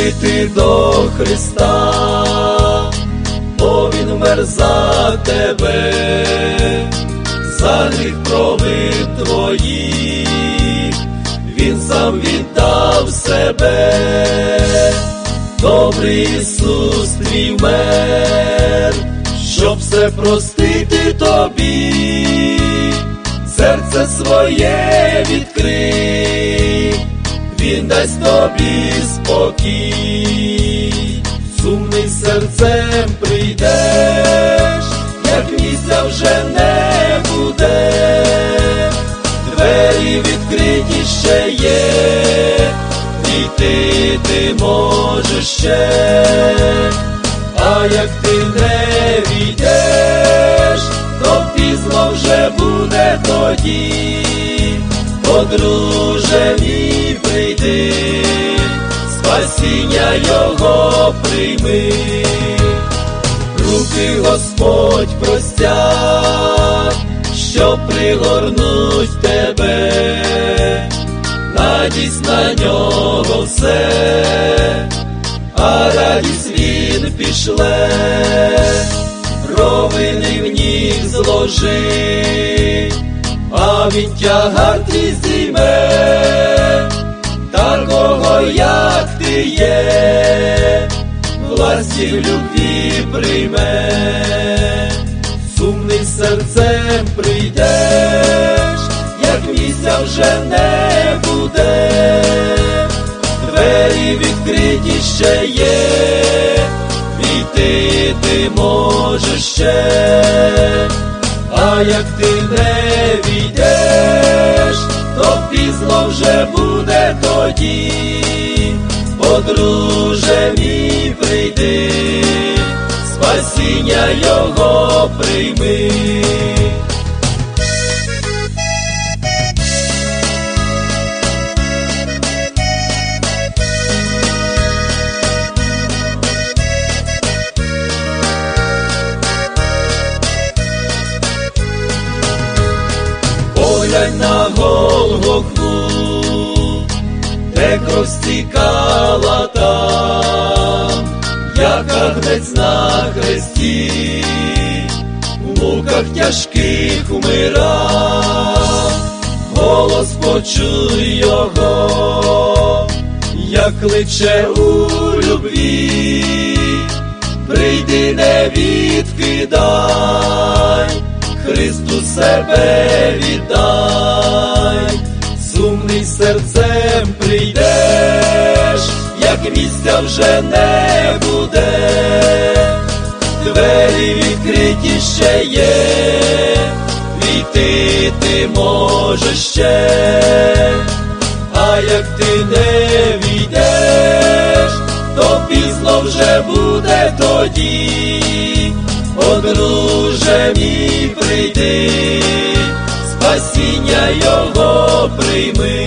прийти до Христа, бо Він вмер за тебе, за гріх провин твоїх, Він сам віддав себе, добрий Ісус твій вмер, щоб все простити тобі, серце своє відкрий. Дасть тобі спокій, сумний серцем прийдеш, як місця вже не буде, двері відкриті ще є, дійти ти можеш ще, а як ти не війдеш, то пізно вже буде тоді. Подруже прийми, руки Господь простять, що пригорнуть тебе, надість на нього все, а радість він пішле, провини в ніг зложи а він тягар твій зійме, такого, як ти є, власті в любві прийме, сумним серцем прийдеш, як місця вже не буде, двері відкриті ще є, війти ти можеш ще. А як ти не війдеш, то пізно вже буде тоді, подруже мій прийди, спасіння його прийми. Де кров там, як агнець на хресті, в муках тяжких умирав, голос почуй його, як кличе у любві, прийди не відкидай. Христу себе віддай, сумний серцем прийдеш, як місця вже не буде, двері відкриті ще є, війти ти можеш ще, а як ти не війдеш, то пізно вже буде тоді. Подруже мій прийди, спасіння його прийми.